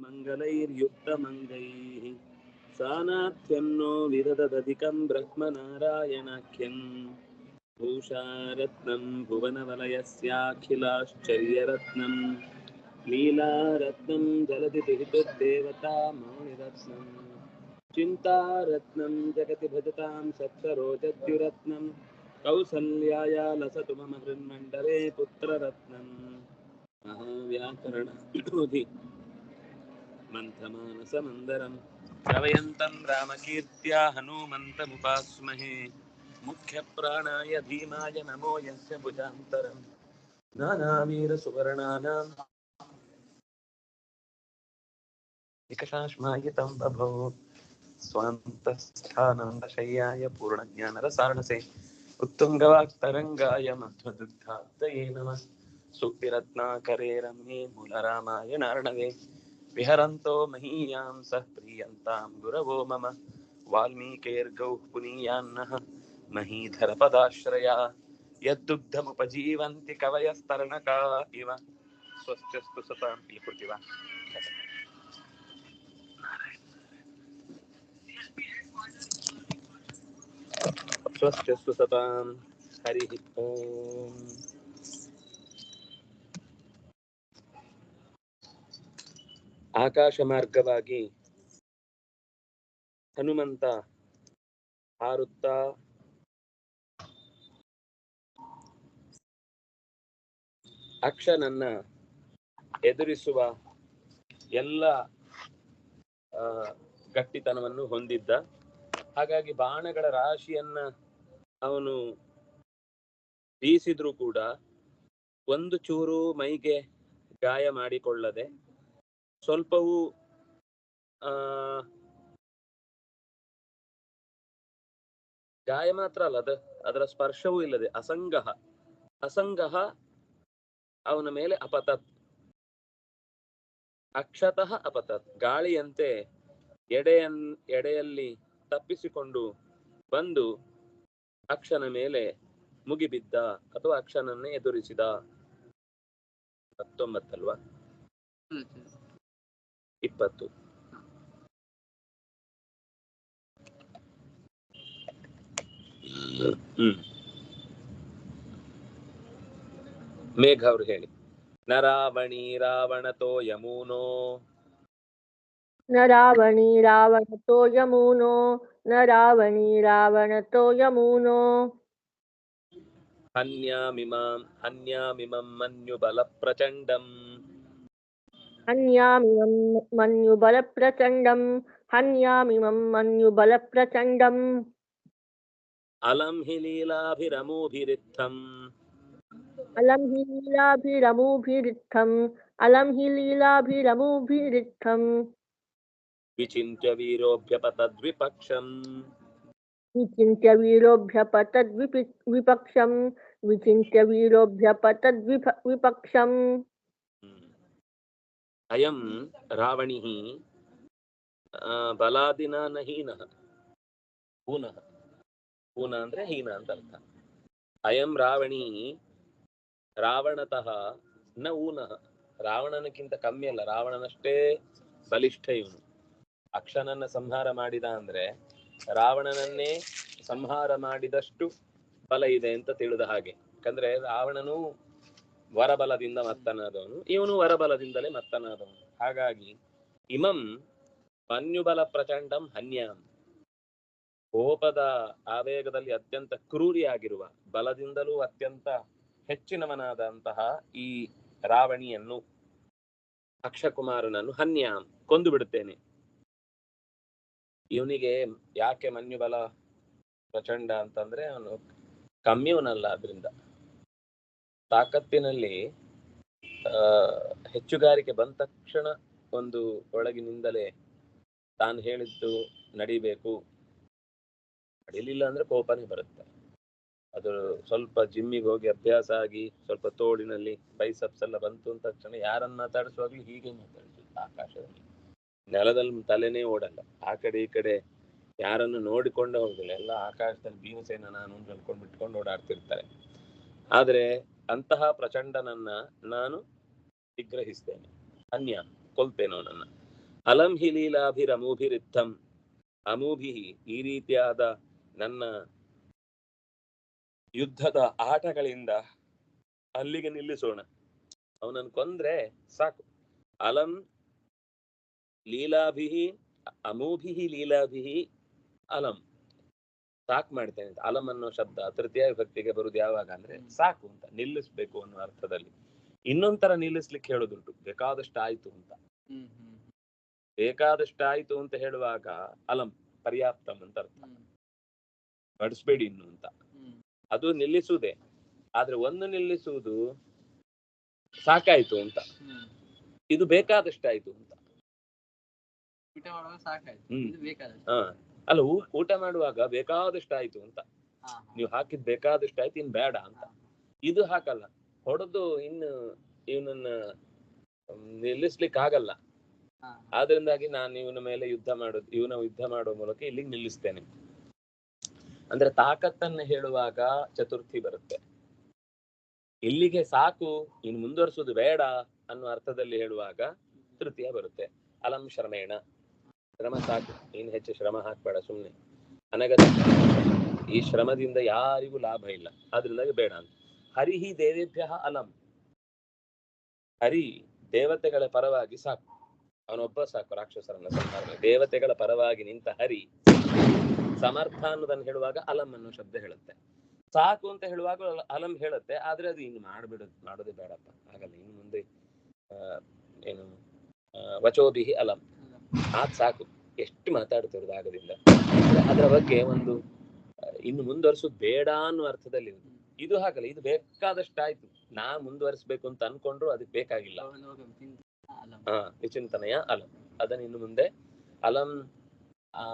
मङ्गलैर्युक्तमङ्गैः सानाथ्यं no विददधिकं ब्रह्मनारायणाख्यं। भूषारत्नं, भुवनवलयस्याखिलाश्चर्यरत्नं, लीलारत्नं जलति दुहितुर्देवता मौनिरत्नं, चिन्तारत्नं जगति भजतां सप्तरोजद्युरत्नं कौसल्याया लसतु मम हृन्मण्डले पुत्ररत्नम् महाव्याकरणोधि मन्थमानसमन्दरं श्रवयन्तं रामकीर्त्या हनूमन्तमुपास्महे। मुख्यप्राणाय भीमाय नमो यस्य भुजान्तरं नानावीरसुवर्णानाम् निकषाश्मायितं बभो। स्वान्तस्थानन्दशय्याय पूर्णज्ञानरसारणसे। उत्तुङ्गवाक्तरङ्गाय मध्वदुग्धाब्दये नमः। सुक्तिरत्नाकरे रम्ये मूलरामायणार्णवे विहरन्तो महीयां सः प्रीयन्तां गुरवो मम। वाल्मीकेर्गौः पुनीयान्नः महीधरपदाश्रया। यद्दुग्धमुपजीवन्ति कवयस्तरणका इव। स्वस्त्यस्तु सतां लिखुति वा स्वस्त्यस्तु सतां हरिः ओम्। ಆಕಾಶ ಮಾರ್ಗವಾಗಿ ಹನುಮಂತ ಹಾರುತ್ತಾ ಅಕ್ಷನನ್ನ ಎದುರಿಸುವ ಎಲ್ಲ ಗಟ್ಟಿತನವನ್ನು ಹೊಂದಿದ್ದ. ಹಾಗಾಗಿ ಬಾಣಗಳ ರಾಶಿಯನ್ನ ಅವನು ಬೀಸಿದ್ರು ಕೂಡ ಒಂದು ಚೂರು ಮೈಗೆ ಗಾಯ ಮಾಡಿಕೊಳ್ಳದೆ ಸ್ವಲ್ಪವೂ ಗಾಯ ಮಾತ್ರ ಅಲ್ಲ, ಅದ, ಅದರ ಸ್ಪರ್ಶವೂ ಇಲ್ಲದೆ, ಅಸಂಗಹ. ಅಸಂಗಹ ಅವನ ಮೇಲೆ ಅಪತತ್. ಅಕ್ಷತಃ ಅಪತತ್. ಗಾಳಿಯಂತೆ ಎಡೆಯನ್, ಎಡೆಯಲ್ಲಿ ತಪ್ಪಿಸಿಕೊಂಡು ಬಂದು ಅಕ್ಷನ ಮೇಲೆ ಮುಗಿಬಿದ್ದ ಅಥವಾ ಅಕ್ಷನನ್ನೇ ಎದುರಿಸಿದ. ಹತ್ತೊಂಬತ್ತಲ್ವಾ? ಇಪ್ಪತ್ತು. ಮೇಘ ಅವ್ರು ಹೇಳಿ. ನ ರಾವಣಿ ರಾವಣತೋ ಯಮೂನೋ ನ ರಾವಣಿ ರಾವಣತೋ ಯಮೂನೋ ನ ರಾವಣಿ ರಾವಣತೋ ಯಮೂನೋ ಹನ್ಯಾಮಿಮಾಂ ಹನ್ಯಾಮಿಮಂ ಮನ್ಯುಬಲ ಪ್ರಚಂಡಂ. हन्यामिमं मन्युबलप्रचण्डं हन्यामिमं मन्युबलप्रचण्डम्। अलं हि लीलाभिरमोभिरित्थम्। अलं हि लीलाभिरमोभिरित्थम् अलं हि लीलाभिरमोभिरित्थम्। विचिन्त्य वीरोऽभ्यपतद्विपक्षम्। विचिन्त्य वीरोऽभ्यपतद्विपक्षम् विचिन्त्य वीरोऽभ्यपतद्विपक्षम् ಅಯಂ ರಾವಣಿ ಬಲಾದಿನ ಹೀನಃ ಪೂನಃ ಪೂನ ಅಂದ್ರೆ ಹೀನ ಅಂತ ಅರ್ಥ. ಅಯಂ ರಾವಣಿ ರಾವಣತಃ ನ ಊನಃ ರಾವಣನಕ್ಕಿಂತ ಕಮ್ಮಿ ಅಲ್ಲ, ರಾವಣನಷ್ಟೇ ಬಲಿಷ್ಠ ಇವನು. ಅಕ್ಷನನ್ನ ಸಂಹಾರ ಮಾಡಿದ ಅಂದ್ರೆ ರಾವಣನನ್ನೇ ಸಂಹಾರ ಮಾಡಿದಷ್ಟು ಬಲ ಇದೆ ಅಂತ ತಿಳಿದ ಹಾಗೆ. ಯಾಕಂದ್ರೆ ರಾವಣನು ವರಬಲದಿಂದ ಮತ್ತನಾದವನು. ಇವನು ವರಬಲದಿಂದಲೇ ಮತ್ತನಾದವನು. ಹಾಗಾಗಿ ಇಮಂ ಮನ್ಯುಬಲ ಪ್ರಚಂಡಂ ಹನ್ಯಾಂ. ಕೋಪದ ಆವೇಗದಲ್ಲಿ ಅತ್ಯಂತ ಕ್ರೂರಿಯಾಗಿರುವ, ಬಲದಿಂದಲೂ ಅತ್ಯಂತ ಹೆಚ್ಚಿನವನಾದಂತಹ ಈ ರಾವಣಿಯನ್ನು ಅಕ್ಷಕುಮಾರನನ್ನು ಹನ್ಯಾಂ ಕೊಂದು ಬಿಡುತ್ತೇನೆ. ಇವನಿಗೆ ಯಾಕೆ ಮನ್ಯುಬಲ ಪ್ರಚಂಡ ಅಂತಂದ್ರೆ ಅವನು ಕಮ್ಮಿಯವನಲ್ಲ ಅದರಿಂದ ತಾಕತ್ತಿನಲ್ಲಿ, ಆ, ಹೆಚ್ಚುಗಾರಿಕೆ ಬಂದ ತಕ್ಷಣ ಒಂದು ಒಳಗಿನಿಂದಲೇ ತಾನು ಹೇಳಿದ್ದು ನಡಿಬೇಕು. ನಡಿಲಿಲ್ಲ ಅಂದ್ರೆ ಕೋಪನೇ ಬರುತ್ತೆ. ಅದು ಸ್ವಲ್ಪ ಜಿಮ್ಮಿಗೆ ಹೋಗಿ ಅಭ್ಯಾಸ ಆಗಿ, ಸ್ವಲ್ಪ ತೋಳಿನಲ್ಲಿ ಬೈಸಪ್ಸ್ ಎಲ್ಲ ಬಂತು ಅಂತ ತಕ್ಷಣ ಯಾರನ್ನ ಮಾತಾಡಿಸುವಾಗ್ಲೂ ಹೀಗೆ ಮಾತಾಡ್ತಿತ್ತು ಆಕಾಶದಲ್ಲಿ. ನೆಲದಲ್ಲಿ ತಲೆನೇ ಓಡಲ್ಲ. ಆ ಕಡೆ ಈ ಕಡೆ ಯಾರನ್ನು ನೋಡಿಕೊಂಡೇ ಹೋಗುದಿಲ್ಲ ಎಲ್ಲ ಆಕಾಶದಲ್ಲಿ ಭೀಮಸೇನ ನಾನು ಅಂತ ಹೇಳ್ಕೊಂಡು ಬಿಟ್ಕೊಂಡು ಓಡಾಡ್ತಿರ್ತಾರೆ. ಆದ್ರೆ ಅಂತಹ ಪ್ರಚಂಡನನ್ನ ನಾನು ನಿಗ್ರಹಿಸ್ತೇನೆ. ಅನ್ಯ, ಕೊಲ್ತೇನೆ ಅವನನ್ನ ಅಲಂ ಹಿ ಲೀಲಾಭಿರಮೂಭಿರಿತ್ತಂ ಅಮೂಭಿ ಈ ರೀತಿಯಾದ ನನ್ನ ಯುದ್ಧದ ಆಟಗಳಿಂದ ಅಲ್ಲಿಗೆ ನಿಲ್ಲಿಸೋಣ. ಅವನನ್ನು ಕೊಂದ್ರೆ ಸಾಕು. ಅಲಂ ಲೀಲಾಭಿಹಿ ಅಮೂಭಿಹಿ ಲೀಲಾಭಿ, ಅಲಂ. ಸಾಕು ಮಾಡ್ತೇನೆ ಅಂತ ಅಲಂ ಅನ್ನೋ ಶಬ್ದ ತೃತೀಯ ವಿಭಕ್ತಿಗೆ ಬರುದು ಯಾವಾಗ ಅಂದ್ರೆ ಸಾಕು ಅಂತ ನಿಲ್ಲಿಸ್ಬೇಕು ಅನ್ನೋ ಅರ್ಥದಲ್ಲಿ. ಇನ್ನೊಂದರ ನಿಲ್ಲಿಸ್ಲಿಕ್ಕೆ ಹೇಳುದುಂಟು ಬೇಕಾದಷ್ಟು ಆಯ್ತು ಅಂತ ಬೇಕಾದಷ್ಟು ಆಯ್ತು ಅಂತ ಹೇಳುವಾಗ ಅಲಂ ಪರ್ಯಾಪ್ತಂ ಅಂತ ಅರ್ಥ. ಬಡಿಸ್ಬೇಡಿ ಇನ್ನು ಅಂತ. ಅದು ನಿಲ್ಲಿಸುವುದೇ. ಆದ್ರೆ ಒಂದು ನಿಲ್ಲಿಸುವುದು ಸಾಕಾಯ್ತು ಅಂತ. ಇದು ಬೇಕಾದಷ್ಟಾಯ್ತು ಅಂತ. ಊಟ ಮಾಡುವಾಗ ಬೇಕಾದಷ್ಟು ಅಲ್ಲ ಊಟ ಮಾಡುವಾಗ ಬೇಕಾದಷ್ಟಾಯ್ತು ಅಂತ. ಹಾ, ಹಾ. ನೀವು ಹಾಕಿದ್ ಬೇಕಾದಷ್ಟಾಯ್ತು ಇನ್ ಬೇಡ ಅಂತ. ಇದು ಹಾಕಲ್ಲ. ಹೊಡೆದು ಇನ್ನು ಇವನನ್ನ ನಿಲ್ಲಿಸ್ಲಿಕ್ಕೆ ಆಗಲ್ಲ. ಆದ್ರಿಂದಾಗಿ ನಾನು ಇವನ ಮೇಲೆ ಯುದ್ಧ ಮಾಡೋದು ಇವನ ಯುದ್ಧ ಮಾಡುವ ಮೂಲಕ ಇಲ್ಲಿಗೆ ನಿಲ್ಲಿಸ್ತೇನೆ. ಅಂದ್ರೆ ತಾಕತ್ತನ್ನ ಹೇಳುವಾಗ ಚತುರ್ಥಿ ಬರುತ್ತೆ. ಇಲ್ಲಿಗೆ ಸಾಕು ಇನ್ ಮುಂದುವರಿಸೋದು ಬೇಡ ಅನ್ನೋ ಅರ್ಥದಲ್ಲಿ ಹೇಳುವಾಗ ತೃತೀಯ ಬರುತ್ತೆ. ಅಲಂ ಶ್ರಮೇಣ ಶ್ರಮ ಸಾಕು. ಏನ್ ಹೆಚ್ಚು ಶ್ರಮ ಹಾಕ್ಬೇಡ ಸುಮ್ಮನೆ ಅನಗತ್ಯ ಈ ಶ್ರಮದಿಂದ ಯಾರಿಗೂ ಲಾಭ ಇಲ್ಲ. ಆದ್ರಿಂದ ಬೇಡ ಅಂತ. ಹರಿಹಿ ದೇವೇಭ್ಯ ಅಲಂ ಹರಿ ದೇವತೆಗಳ ಪರವಾಗಿ ಸಾಕು. ಅವನೊಬ್ಬ ಸಾಕು, ರಾಕ್ಷಸರನ್ನ ಸಂಹಾರ ದೇವತೆಗಳ ಪರವಾಗಿ ನಿಂತ ಹರಿ ಸಮರ್ಥ ಅನ್ನೋದನ್ನು ಹೇಳುವಾಗ ಅಲಂ ಅನ್ನೋ ಶಬ್ದ ಹೇಳುತ್ತೆ. ಸಾಕು ಅಂತ ಹೇಳುವಾಗ ಅಲ- ಹೇಳುತ್ತೆ. ಆದ್ರೆ ಅದು ಇನ್ನು ಮಾಡ್ಬಿಡ ಮಾಡೋದೇ ಬೇಡಪ್ಪ. ಆಗಲ್ಲ ಇನ್ನು ಮುಂದೆ ಏನು ವಚೋಭಿಹಿ ಅಲಂ. ಆದ್ ಸಾಕು. ಎಷ್ಟು ಮಾತಾಡ್ತಿರೋದು ಆಗದಿಂದ ಅಂದ್ರೆ ಬಗ್ಗೆ ಒಂದು ಇನ್ನು ಮುಂದುವರಿಸೋದು ಬೇಡ ಅನ್ನೋ ಅರ್ಥದಲ್ಲಿ ಇದೆ. ಇದು ಹಾಗಲ್ಲ ಇದು ಬೇಕಾದಷ್ಟಾಯ್ತು. ನಾ ಮುಂದುವರಿಸ್ಬೇಕು ಅಂತ ಅನ್ಕೊಂಡ್ರು ಅದಕ್ಕೆ ಬೇಕಾಗಿಲ್ಲ. ಹಾ ವಿಚಿಂತನೆಯ ಅಲಂ. ಅದನ್ನ ಇನ್ನು ಮುಂದೆ ಅಲಂ ಆ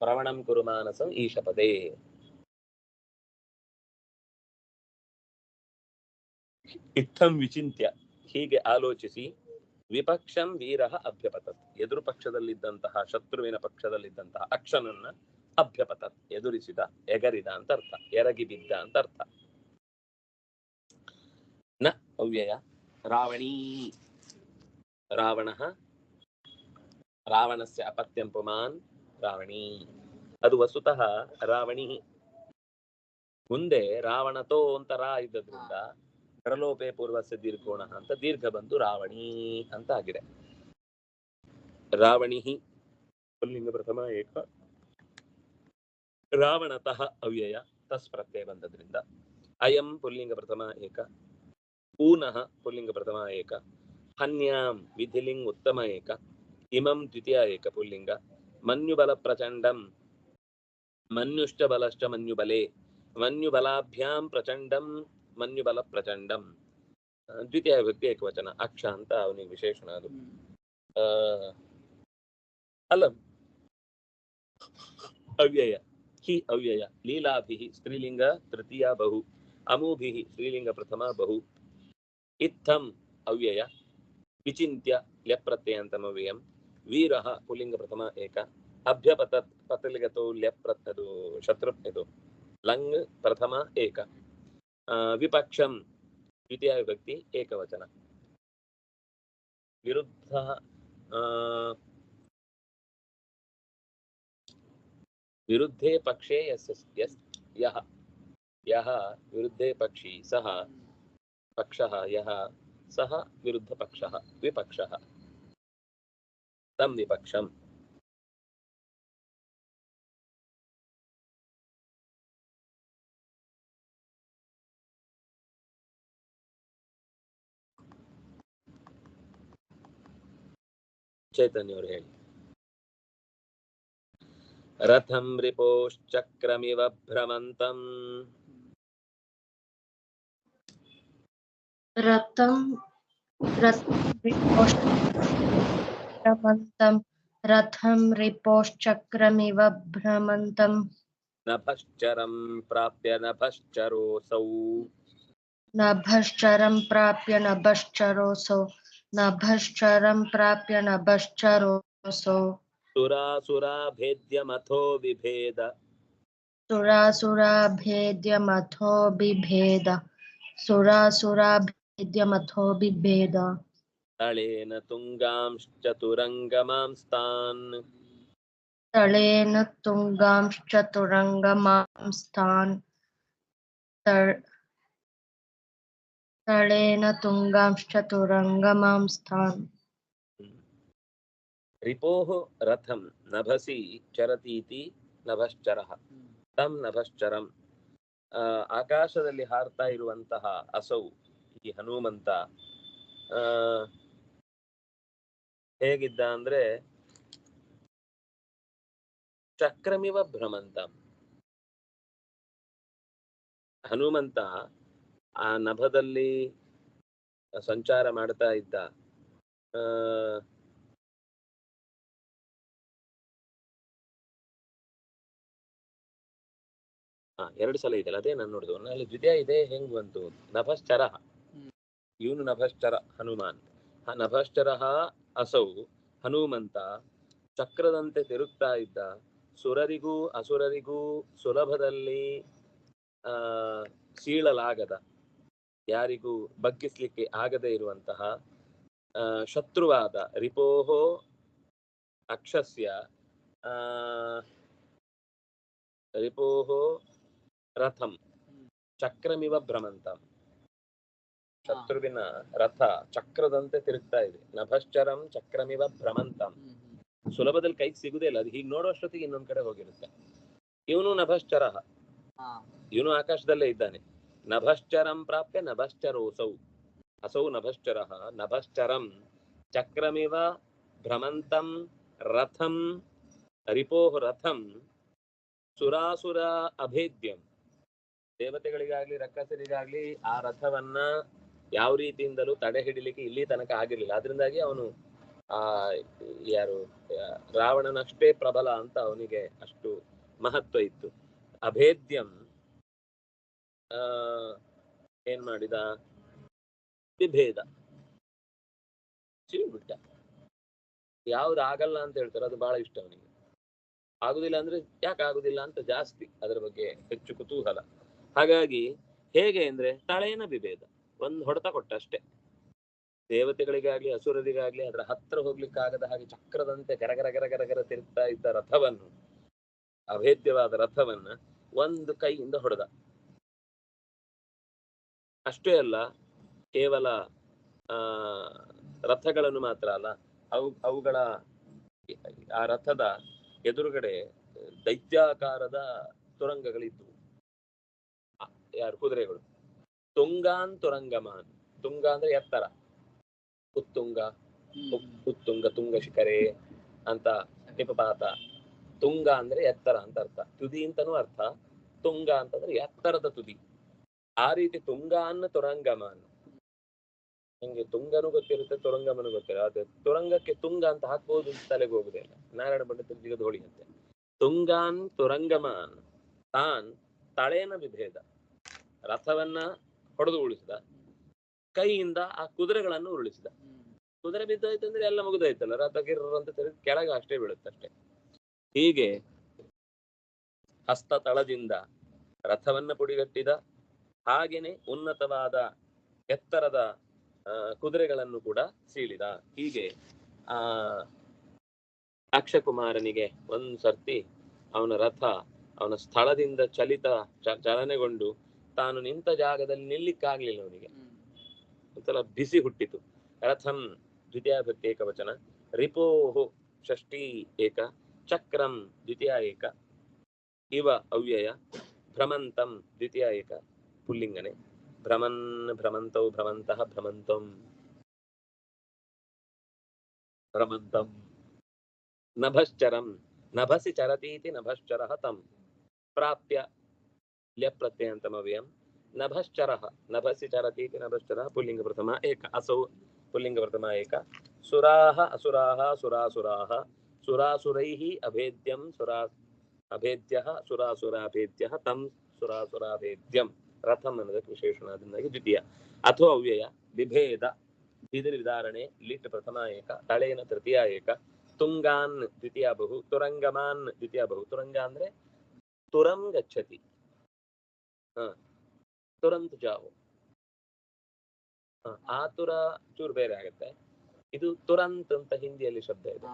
ಪ್ರವಣಂ ಕುರು ಮಾನಸಂ ಈಶಪದೇ. ಇತ್ತಂ ವಿಚಿಂತ್ಯ. ಹೀಗೆ ಆಲೋಚಿಸಿ ವಿಪಕ್ಷಂ ವೀರಃ ಅಭ್ಯಪತತ್. ಎದುರು ಪಕ್ಷದಲ್ಲಿದ್ದಂತಹ ಶತ್ರುವಿನ ಪಕ್ಷದಲ್ಲಿದ್ದಂತಹ ಅಕ್ಷನನ್ನ ಅಭ್ಯಪತತ್. ಎದುರಿಸಿದ, ಎಗರಿದ ಅಂತ ಅರ್ಥ. ಎರಗಿ ಬಿದ್ದ ಅಂತ ಅರ್ಥ. ನ, ಅವ್ಯಯ, ರಾವಣೀ. ರಾವಣಃ, ರಾವಣಸ್ಯ ಅಪತ್ಯಂ ಪುಮಾನ್, ರಾವಣಿ. ಅದು ವಸ್ತುತಃ ರಾವಣಿ. ಮುಂದೆ ರಾವಣತೋ ಅಂತ ರಾ ಇದ್ದದ್ರಿಂದ ಕರಲೋಪೆ ಪೂರ್ವಸ್ಯ ದೀರ್ಘೋಣ ಅಂತ ದೀರ್ಘ ಬಂದು ರಾವಣಿ ಅಂತ ಆಗಿದೆ. ರಾವಣಿ ಪುಲ್ಲಿಂಗ ಪ್ರಥಮ ಏಕ. ರಾವಣತಃ ಅವ್ಯಯ, ತಸ್ ಪ್ರತ್ಯಯ ಬಂದದ್ರಿಂದ. ಅಯಂ ಪುಲ್ಲಿಂಗ ಪ್ರಥಮ ಏಕ. ಪೂನಃ ಪುಲ್ಲಿಂಗ ಪ್ರಥಮ ಏಕ. ಹನ್ಯಾಂ ವಿಧಿಲಿಂಗ್ ಉತ್ತಮ ಏಕ. ಇಮಂ ದ್ವಿತೀಯ ಏಕ ಪುಲ್ಲಿಂಗ. ಮನ್ಯುಬಲ ಪ್ರಚಂಡಂ ಮನ್ಯುಷ್ಟ ಬಲಶ್ಚ ಮನ್ಯುಬಲೆ ಮನ್ಯುಬಲಾಭ್ಯಾಂ ಪ್ರಚಂಡಂ. ಮನ್ಯುಬಲ ಪ್ರಚಂಡಂ ದ್ವಿತೀಯ ವ್ಯಕ್ತಿ ಏಕವಚನ ಅಕ್ಷ ಅಂತ ಅವನಿಗೆ ವಿಶೇಷಣ ಅದು. ಅಲಂ. ಅವ್ಯಯ. ಹಿ ಅವ್ಯಯ. ಲೀಲಾಭಿ ಸ್ತ್ರೀಲಿಂಗ ತೃತೀಯ ಬಹು. ಅಮೂಭಿ ಸ್ತ್ರೀಲಿಂಗ ಪ್ರಥಮ ಬಹು. ಇತ್ತಂ ಅವ್ಯಯ. ವಿಚಿಂತ್ಯ ಲ್ಯಪ್ರತ್ಯಯಂತಮವ್ಯಯಂ. ವೀರ ಪುಲಿಂಗ ಪ್ರಥಮ ಏಕ. ಅಭ್ಯಪತತ್ ಪತಲಿಗತೋ ಲ್ಯಪ್ರತ್ ಅದು ಶತ್ರು ಇದು ಲಂಗ್ ಪ್ರಥಮ ಏಕ. विपक्षं द्वितीय विभक्ति एक वचन विरुद्ध विरुद्धे पक्षे यस्य यस् विरुद्धे पक्षी सः पक्षः यः विरुद्ध पक्ष विपक्ष तम विपक्षम ಚೈತನ್ಯವರು ಹೇಳಿ ರಥಂ ರಿಪೋಶ್ಚಕ್ರಮಿವ ಭ್ರಮಂತಂ रथं रथं रथं रिपोश्चक्रमिव भ्रमन्तं ನಭಶ್ಚರಂ ಪ್ರಾಪ್ಯ ನಭಶ್ಚರೋಸೌ नभश्चरं प्राप्य नभश्चरोऽसौ नभश्चरं प्राप्य नभश्चरोऽसौ। सुरासुराभेद्यमथो विभेद। सुरासुराभेद्यमथो बिभेद सुरासुराभेद्यमथो बिभेद तलेन तुङ्गांश्चतुरङ्गमांस्तान्। तलेन तुङ्गांश्चतुरङ्गमांस्तान्। ತಳೇನ ತುಂಗಾಂಶ್ಚ ತುರಂಗಮಾಂ ಸ್ಥಾನ್ ರಿಪೋಃ ರಥಂ ನಭಸಿ ಚರತೀತಿ ನಭಶ್ಚರಃ ತಂ ನಭಶ್ಚರಂ ಆಕಾಶದಲ್ಲಿ ಹಾರ್ತಾ ಇರುವಂತಹ ಅಸೌ ಈ ಹನುಮಂತ ಹೇಗಿದ್ದ ಅಂದ್ರೆ, ಚಕ್ರಮಿವ ಭ್ರಮಂತ. ಹನುಮಂತ ಆ ನಭದಲ್ಲಿ ಸಂಚಾರ ಮಾಡ್ತಾ ಇದ್ದ. ಆ ಎರಡು ಸಲ ಇದೆಯಲ್ಲ ಅದೇ ನಾನು ನೋಡುದು ಅಲ್ಲಿ ದ್ವಿತೀಯ ಇದೆ, ಹೆಂಗ್ ಬಂತು? ನಭಶ್ಚರ. ಇವನು ನಭಶ್ಚರ, ಹನುಮಾನ್. ನಭಶ್ಚರ ಅಸೌ, ಹನುಮಂತ ಚಕ್ರದಂತೆ ತಿರುಗ್ತಾ ಇದ್ದ. ಸುರರಿಗೂ ಅಸುರರಿಗೂ ಸುಲಭದಲ್ಲಿ, ಆ, ಸೀಳಲಾಗದ. ಯಾರಿಗೂ ಬಗ್ಗಿಸ್ಲಿಕ್ಕೆ ಆಗದೆ ಇರುವಂತಹ ಶತ್ರುವಾದ ರಿಪೋಹೋ ಅಕ್ಷಸ್ಯ ಆ ರಿಪೋಹೋ ರಥಂ ಚಕ್ರಮಿವ ಭ್ರಮಂತಂ. ಶತ್ರುವಿನ ರಥ ಚಕ್ರದಂತೆ ತಿರುಗ್ತಾ ಇದೆ. ನಭಶ್ಚರಂ ಚಕ್ರಮಿವ ಭ್ರಮಂತಂ. ಸುಲಭದಲ್ಲಿ ಕೈಗೆ ಸಿಗುದೇ ಇಲ್ಲ. ಅದು ಹೀಗೆ ನೋಡುವಷ್ಟೊತ್ತಿಗೆ ಇನ್ನೊಂದ್ ಕಡೆ ಹೋಗಿರುತ್ತೆ. ಇವನು ನಭಶ್ಚರ ಇವನು ಆಕಾಶದಲ್ಲೇ ಇದ್ದಾನೆ. ನಭಶ್ಚರಂ ಪ್ರಾಪ್ಯ ನಭಶ್ಚರೋಸೌ. ಅಸೌ ನಭಶ್ಚರ ನಭಶ್ಚರಂ. ಚಕ್ರಮಿವ ಭ್ರಮಂತಂ ರಥಂ ರಿಪೋ ರಥಂ ಸುರಾಸುರ ಅಭೇದ್ಯಂ. ದೇವತೆಗಳಿಗಾಗ್ಲಿ ರಕ್ಕಸರಿಗಾಗ್ಲಿ ಆ ರಥವನ್ನ ಯಾವ ರೀತಿಯಿಂದಲೂ ತಡೆ ಹಿಡಿಲಿಕ್ಕೆ ಇಲ್ಲಿ ತನಕ ಆಗಿರ್ಲಿಲ್ಲ. ಅದರಿಂದಾಗಿ ಅವನು ಆ, ಯಾರು, ರಾವಣನಷ್ಟೇ ಪ್ರಬಲ ಅಂತ ಅವನಿಗೆ ಅಷ್ಟು ಮಹತ್ವ ಇತ್ತು. ಅಭೇದ್ಯಂ ಆ, ಏನ್ ಮಾಡಿದ? ವಿಭೇದ. ಬಿಟ್ಟ ಯಾವ್ದು ಆಗಲ್ಲ ಅಂತ ಹೇಳ್ತಾರೆ, ಅದು ಬಹಳ ಇಷ್ಟ ಅವನಿಗೆ. ಆಗುದಿಲ್ಲ ಅಂದ್ರೆ ಯಾಕೆ ಆಗುದಿಲ್ಲ ಅಂತ ಜಾಸ್ತಿ ಅದರ ಬಗ್ಗೆ ಹೆಚ್ಚು ಕುತೂಹಲ. ಹಾಗಾಗಿ ಹೇಗೆ ಅಂದ್ರೆ ತಳೇನ ವಿಭೇದ. ಒಂದ್ ಹೊಡೆತ ಕೊಟ್ಟ ಅಷ್ಟೇ ದೇವತೆಗಳಿಗಾಗ್ಲಿ, ಅಸುರರಿಗಾಗ್ಲಿ, ಅದರ ಹತ್ರ ಹೋಗ್ಲಿಕ್ಕಾಗದ ಹಾಗೆ ಚಕ್ರದಂತೆ ಗರಗರ ಗರಗರ ಗರ ತಿರುಗ್ತಾ ಇದ್ದ ರಥವನ್ನು, ಅಭೇದ್ಯವಾದ ರಥವನ್ನ ಒಂದು ಕೈಯಿಂದ ಹೊಡೆದ. ಅಷ್ಟೇ ಅಲ್ಲ, ಕೇವಲ, ಆ, ರಥಗಳನ್ನು ಮಾತ್ರ ಅಲ್ಲ, ಅವು, ಅವುಗಳ, ಆ ರಥದ ಎದುರುಗಡೆ ದೈತ್ಯಾಕಾರದ ತುರಂಗಗಳಿದ್ವು. ಯಾರು? ಕುದುರೆಗಳು. ತುಂಗಾನ್ ತುರಂಗಮಾನ್. ತುಂಗ ಅಂದ್ರೆ ಎತ್ತರ. ಉತ್ತುಂಗ. ಉತ್- ಉತ್ತುಂಗ, ತುಂಗ ಶಿಖರೆ ಅಂತ ನಿಪಪಾತ ತುಂಗ ಅಂದ್ರೆ ಎತ್ತರ ಅಂತ ಅರ್ಥ. ತುದಿ ಅಂತಾನೂ ಅರ್ಥ. ತುಂಗ ಅಂತಂದ್ರೆ ಎತ್ತರದ ತುದಿ. ಆ ರೀತಿ ತುಂಗಾನ್ ತುರಂಗಮಾನ್ ನಂಗೆ ತುಂಗನು ಗೊತ್ತಿರುತ್ತೆ, ತುರಂಗಮನು ಗೊತ್ತಿರುತ್ತೆ ಆದ್ರೆ ತುರಂಗಕ್ಕೆ ತುಂಗ ಅಂತ ಹಾಕ್ಬೋದು ತಲೆಗೆ ಹೋಗುದೇ ಇಲ್ಲ ನಾರಾಯಣ ಪಂಡಿತ ಜಿಗದ ಅಂತೆ ತುಂಗಾನ್ ತುರಂಗಮಾನ್ ತಾನ್ ತಳೆಯನ ವಿಭೇದ. ರಥವನ್ನ ಹೊಡೆದು ಉಳಿಸಿದ ಕೈಯಿಂದ ಆ ಕುದುರೆಗಳನ್ನು ಉರುಳಿಸಿದ. ಕುದುರೆ ಬಿದ್ದಾಯ್ತು ಅಂದ್ರೆ ಎಲ್ಲ ಮುಗಿದಾಯ್ತಲ್ಲ. ರಥ ಗಿರ್ರ ಅಂತ ತೆರೆದು ಕೆಳಗೆ ಅಷ್ಟೇ ಬೀಳುತ್ತೆ ಅಷ್ಟೇ. ಹೀಗೆ ಹಸ್ತ ತಳದಿಂದ ರಥವನ್ನ ಪುಡಿಗಟ್ಟಿದ ಹಾಗೇನೆ ಉನ್ನತವಾದ ಎತ್ತರದ ಕುದುರೆಗಳನ್ನು ಕೂಡ ಸೀಳಿದ. ಹೀಗೆ, ಆ ಅಕ್ಷಕುಮಾರನಿಗೆ ಒಂದ್ ಸರ್ತಿ ಅವನ ರಥ ಅವನ ಸ್ಥಳದಿಂದ ಚಲಿತ ಚಲನೆಗೊಂಡು ತಾನು ನಿಂತ ಜಾಗದಲ್ಲಿ ನಿಲ್ಲಿಕ್ಕಾಗ್ಲಿಲ್ಲ ಅವನಿಗೆ. ಒಂಥರ ಬಿಸಿ ಹುಟ್ಟಿತು. ರಥಂ ದ್ವಿತೀಯ ಭಕ್ತಿ ಏಕವಚನ, ರಿಪೋಹು ಷಷ್ಠಿ ಏಕ, ಚಕ್ರಂ ದ್ವಿತೀಯ ಏಕ, ಇವ ಅವ್ಯಯ, ಭ್ರಮಂತಂ ದ್ವಿತೀಯ ಏಕ. ಪುಲ್ಲಿಂಗನೆ ಭ್ರಮನ್ ಭ್ರಮಂತೌ ಭ್ರಮಂತಃ ಭ್ರಮಂತಂ ಭ್ರಮಂತಂ ನಭಶ್ಚರಂ ನಭಸಿ ಚರತೀತಿ ನಭಶ್ಚರಃ ತಂ ಪ್ರಾಪ್ಯ ಲ್ಯಪ್ರತ್ಯಯಂತಮವ್ಯಯಂ ನಭಶ್ಚರಃ ನಭಸಿ ಚರತೀತಿ ನಭಶ್ಚರಃ ಪುಲ್ಲಿಂಗ ಪ್ರಥಮ ಏಕ ಅಸೌ ಪುಲ್ಲಿಂಗ ಪ್ರಥಮ ಏಕ ಸುರಾಹ ಅಸುರಾಹ ಸುರಾಸುರಾಹ ಸುರಾಸುರೈಃ ಅಭೇದ್ಯಂ ಸುರಾ ಅಭೇದ್ಯಃ ಸುರಾಸುರಾಭೇದ್ಯಃ ತಂ ಸುರಾಸುರಾಭೇದ್ಯಂ ರಥಂ ಅನ್ನೋದಕ್ಕೆ ವಿಶೇಷಣ ಅದರಿಂದಾಗಿ ದ್ವಿತೀಯ. ಅಥವಾ ಅವ್ಯಯ ವಿಭೇದ ಬಿದಿರ್ ವಿಧಾರಣೆ ಲಿಟ್ ಪ್ರಥಮ ಏಕ ತಳೆಯನ ತೃತೀಯ ಏಕ ತುಂಗಾನ್ ದ್ವಿತೀಯ ಬಹು ತುರಂಗಮಾನ್ ದ್ವಿತೀಯ ಬಹು. ತುರಂಗ ಅಂದ್ರೆ ತುರಂ ಗಚ್ಚತಿ. ಹ ತುರಂತ್ ಜಾವು. ಆತುರ ಚೂರು ಬೇರೆ ಆಗುತ್ತೆ. ಇದು ತುರಂತ್ ಅಂತ ಹಿಂದಿಯಲ್ಲಿ ಶಬ್ದ ಇದೆ.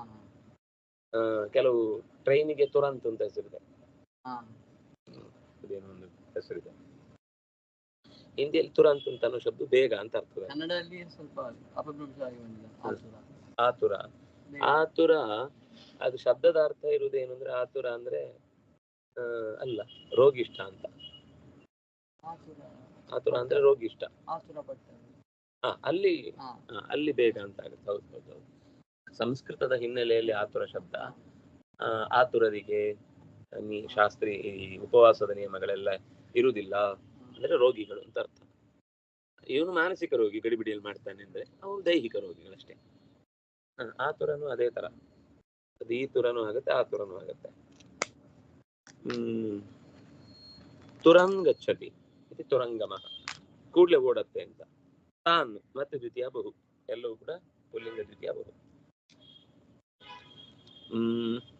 ಕೆಲವು ಟ್ರೈನಿಗೆ ತುರಂತ್ ಅಂತ ಹೆಸರಿದೆ. ಒಂದು ಹೆಸರಿದೆ. ಹಿಂದಿಯಲ್ಲಿ ತುರಂತ್ ಅಂತ ಅನ್ನೋ ಶಬ್ದ ಬೇಗ ಅಂತ ಅರ್ಥ ಕನ್ನಡದಲ್ಲಿ ಸ್ವಲ್ಪ ಆತುರ ಆತುರ ಅದು ಶಬ್ದದ ಅರ್ಥ ಇರುವುದೇನು ಅಂದ್ರೆ ಆತುರ ಅಂದ್ರೆ ಅಲ್ಲ ರೋಗಿಷ್ಟ ಅಂತ. ಆತುರ ಅಂದ್ರೆ ರೋಗಿಷ್ಟ. ಹಾ ಅಲ್ಲಿ ಅಲ್ಲಿ ಬೇಗ ಅಂತ ಆಗುತ್ತೆ. ಹೌದು ಹೌದು ಹೌದು. ಸಂಸ್ಕೃತದ ಹಿನ್ನೆಲೆಯಲ್ಲಿ ಆತುರ ಶಬ್ದ ಆ, ಆತುರರಿಗೆ ಶಾಸ್ತ್ರಿ ಈ ಉಪವಾಸದ ನಿಯಮಗಳೆಲ್ಲ ಇರುವುದಿಲ್ಲ. ಅಂದ್ರೆ ರೋಗಿಗಳು ಅಂತ ಅರ್ಥ. ಇವನು ಮಾನಸಿಕ ರೋಗಿ, ಗಡಿಬಿಡಿಯಲ್ಲಿ ಮಾಡ್ತಾನೆ ಅಂದ್ರೆ ಅವನು ದೈಹಿಕ ರೋಗಿಗಳಷ್ಟೇ. ಆ ತುರನು ಅದೇ ತರ. ಅದು ಈ ತುರನು ಆಗುತ್ತೆ, ಆ ತುರನು ಆಗುತ್ತೆ. ಹ್ಮ್. ತುರಂ ಗಚ್ಚತಿ ಇದು ತುರಂಗಮ. ಕೂಡ್ಲೆ ಓಡತ್ತೆ ಅಂತ. ತಾನ್ ಮತ್ತೆ ದ್ವಿತೀಯ ಬಹು. ಎಲ್ಲವೂ ಕೂಡ ಪುಲ್ಲಿಂಗ ದ್ವಿತೀಯ ಬಹು. ಹ್ಮ್.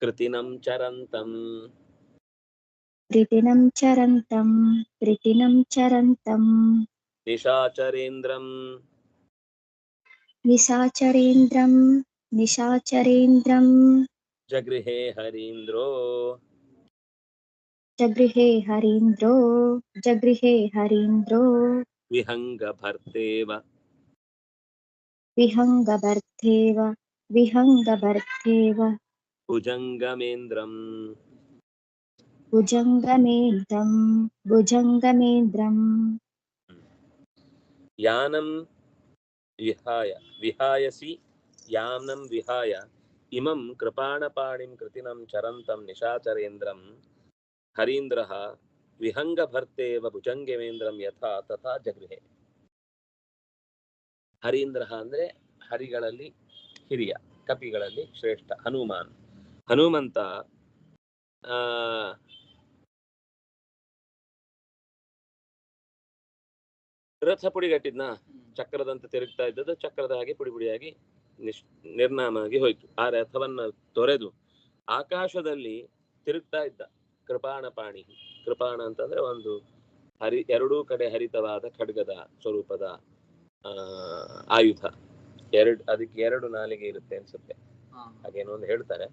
कृतिनं चरन्तम्। कृतिनं चरन्तं कृतिनं चरन्तम्। निशाचरेन्द्रं निशाचरेन्द्रं निशाचरेन्द्रं जगृहे हरीन्द्रो। जगृहे हरीन्द्रो जगृहे हरीन्द्रो। विहङ्गभर्तेव। विहङ्गभर्तेव विहङ्गभर्तेव। विहङ्गभर्थेव ಭುಜಂಗಮೇಂದ್ರಂ भुजङ्गमेन्द्रं भुजङ्गमेन्द्रम् ಯಾನಂ ವಿಹಾಯ ವಿಹಾಯಸಿ ಯಾನಂ ವಿಹಾಯ ಇಮಂ ಕೃಪಾಣಪಾಣಿಂ ಕೃತಿನಂ ಚರಂತಂ ನಿಶಾಚರೇಂದ್ರಂ ಹರೀಂದ್ರಃ ವಿಹಂಗಭರ್ತೇವ ಭುಜಂಗಮೇಂದ್ರಂ ಯಥಾ ತಥಾ ಜಗೃಹೆ ಹರೀಂದ್ರಃ ಅಂದ್ರೆ ಹರಿಗಳಲ್ಲಿ ಹಿರಿಯ ಕಪಿಗಳಲ್ಲಿ ಶ್ರೇಷ್ಠ ಹನುಮಾನ್ ಹನುಮಂತ ಆ ರಥ ಪುಡಿಗಟ್ಟಿದ್ನ ಚಕ್ರದಂತ ತಿರುಗ್ತಾ ಇದ್ದದ್ದು ಚಕ್ರದ ಹಾಗೆ ಪುಡಿ ಪುಡಿಯಾಗಿ ನಿಶ್ ನಿರ್ನಾಮ ಆಗಿ ಹೋಯ್ತು. ಆ ರಥವನ್ನ ತೊರೆದು ಆಕಾಶದಲ್ಲಿ ತಿರುಗ್ತಾ ಇದ್ದ ಕೃಪಾಣಪಾಣಿ ಕೃಪಾಣ ಅಂತಂದ್ರೆ ಒಂದು ಹರಿ ಎರಡೂ ಕಡೆ ಹರಿತವಾದ ಖಡ್ಗದ ಸ್ವರೂಪದ ಆ ಆಯುಧ. ಎರಡು ಅದಕ್ಕೆ ಎರಡು ನಾಲಿಗೆ ಇರುತ್ತೆ ಅನ್ಸುತ್ತೆ. ಹಾಗೇನೋ ಒಂದು ಹೇಳ್ತಾರೆ.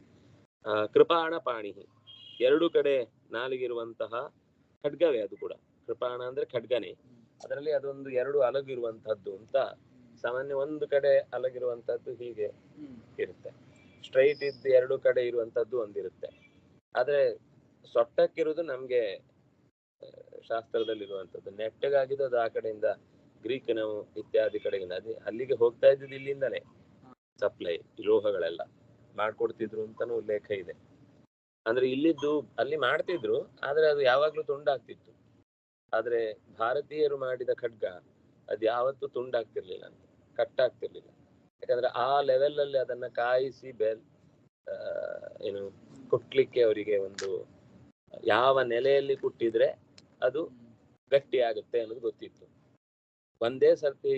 ಕೃಪಾಣ ಪಾಣಿ. ಎರಡು ಕಡೆ ನಾಲಿಗಿರುವಂತಹ ಖಡ್ಗವೇ ಅದು ಕೂಡ. ಕೃಪಾಣ ಅಂದ್ರೆ ಖಡ್ಗನೆ. ಅದರಲ್ಲಿ ಅದೊಂದು ಎರಡು ಅಲಗಿರುವಂತಹದ್ದು ಅಂತ ಸಾಮಾನ್ಯ ಒಂದು ಕಡೆ ಅಲಗಿರುವಂತಹದ್ದು ಹೀಗೆ ಇರುತ್ತೆ. ಸ್ಟ್ರೈಟ್ ಇದ್ದು ಎರಡು ಕಡೆ ಇರುವಂತಹದ್ದು ಒಂದಿರುತ್ತೆ. ಆದ್ರೆ ಸೊಟ್ಟಕ್ಕಿರುವುದು ನಮ್ಗೆ ಶಾಸ್ತ್ರದಲ್ಲಿರುವಂತದ್ದು ನೆಟ್ಟಗಾಗಿದ್ದು ಅದು ಆ ಕಡೆಯಿಂದ ಗ್ರೀಕ್ ನಾವು ಇತ್ಯಾದಿ ಕಡೆಯಿಂದ. ಅದೇ ಅಲ್ಲಿಗೆ ಹೋಗ್ತಾ ಇದ್ದಿದ್ದು ಇಲ್ಲಿಂದಲೇ. ಸಪ್ಲೈ ಲೋಹಗಳೆಲ್ಲ. ಮಾಡ್ಕೊಡ್ತಿದ್ರು ಅಂತಾನು ಉಲ್ಲೇಖ ಇದೆ. ಅಂದ್ರೆ ಇಲ್ಲಿದ್ದು ಅಲ್ಲಿ ಮಾಡ್ತಿದ್ರು, ಆದ್ರೆ ಅದು ಯಾವಾಗ್ಲೂ ತುಂಡಾಗ್ತಿತ್ತು. ಆದ್ರೆ ಭಾರತೀಯರು ಮಾಡಿದ ಖಡ್ಗ ಅದ್ ಯಾವತ್ತೂ ತುಂಡಾಗ್ತಿರ್ಲಿಲ್ಲ ಅಂತ, ಕಟ್ಟಾಗ್ತಿರ್ಲಿಲ್ಲ. ಯಾಕಂದ್ರೆ ಆ ಲೆವೆಲ್ ಅಲ್ಲಿ ಅದನ್ನ ಕಾಯಿಸಿ ಬೆಲ್ ಏನು, ಕುಟ್ಲಿಕ್ಕೆ ಅವರಿಗೆ ಒಂದು ಯಾವ ನೆಲೆಯಲ್ಲಿ ಕುಟ್ಟಿದ್ರೆ ಅದು ಗಟ್ಟಿ ಆಗುತ್ತೆ ಅನ್ನೋದು ಗೊತ್ತಿತ್ತು. ಒಂದೇ ಸರ್ತಿ